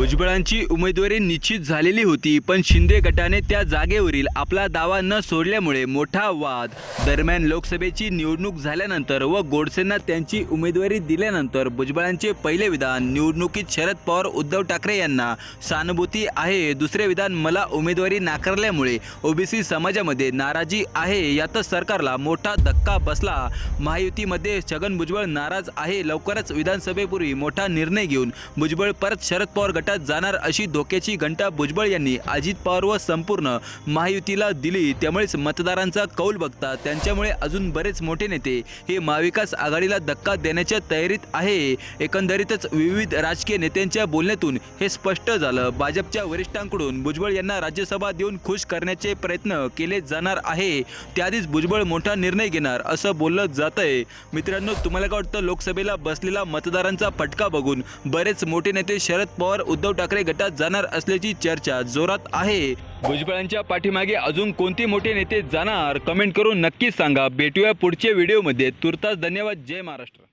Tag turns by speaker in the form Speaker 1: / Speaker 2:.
Speaker 1: भुजबळांची उमेदवारी निश्चित झालेली होती पण शिंदे गटाने त्या जागेवरील आपला दावा न सोडल्यामुळे मोठा वाद. दरम्यान लोकसभेची निवडणूक झाल्यानंतर व गोडसेंना त्यांची उमेदवारी दिल्यानंतर भुजबळांचे पहिले विधान निवडणुकीत शरद पवार उद्धव ठाकरे यांना सहानुभूती आहे. दुसरे विधान मला उमेदवारी नाकारल्यामुळे ओबीसी समाजामध्ये नाराजी आहे. यातच सरकारला मोठा धक्का बसला. महायुतीमध्ये छगन भुजबळ नाराज आहे. लवकरच विधानसभेपूर्वी मोठा निर्णय घेऊन भुजबळ परत शरद पवार गटात जाणार अशी धोक्याची घंटा भुजबळ यांनी अजित पवार व संपूर्ण महायुतीला दिली. त्यामुळेच मतदारांचा कौल बघता त्यांच्यामुळे अजून बरेच मोठे नेते हे महाविकास आघाडीला धक्का देण्याच्या तयारीत आहे. एकंदरीतच विविध राजकीय नेत्यांच्या बोलण्यातून हे स्पष्ट झालं. भाजपच्या वरिष्ठांकडून भुजबळ यांना राज्यसभा देऊन खुश करण्याचे प्रयत्न केले जाणार आहे. त्याआधीच भुजबळ मोठा निर्णय घेणार असं बोललं जात आहे मित्रांनो तुम्हाला काय वाटतं? लोकसभेला बसलेला मतदारांचा फटका बघून बरेच मोठे नेते शरद पवार उद्धव ठाकरे गटात जाणार असल्याची चर्चा जोरात आहे. भुजबळांच्या पाठीमागे अजून कोणते मोठे नेते जाणार? कमेंट करून नक्कीच सांगा. भेटूया पुढच्या व्हिडिओमध्ये तुर्तास धन्यवाद. जय महाराष्ट्र.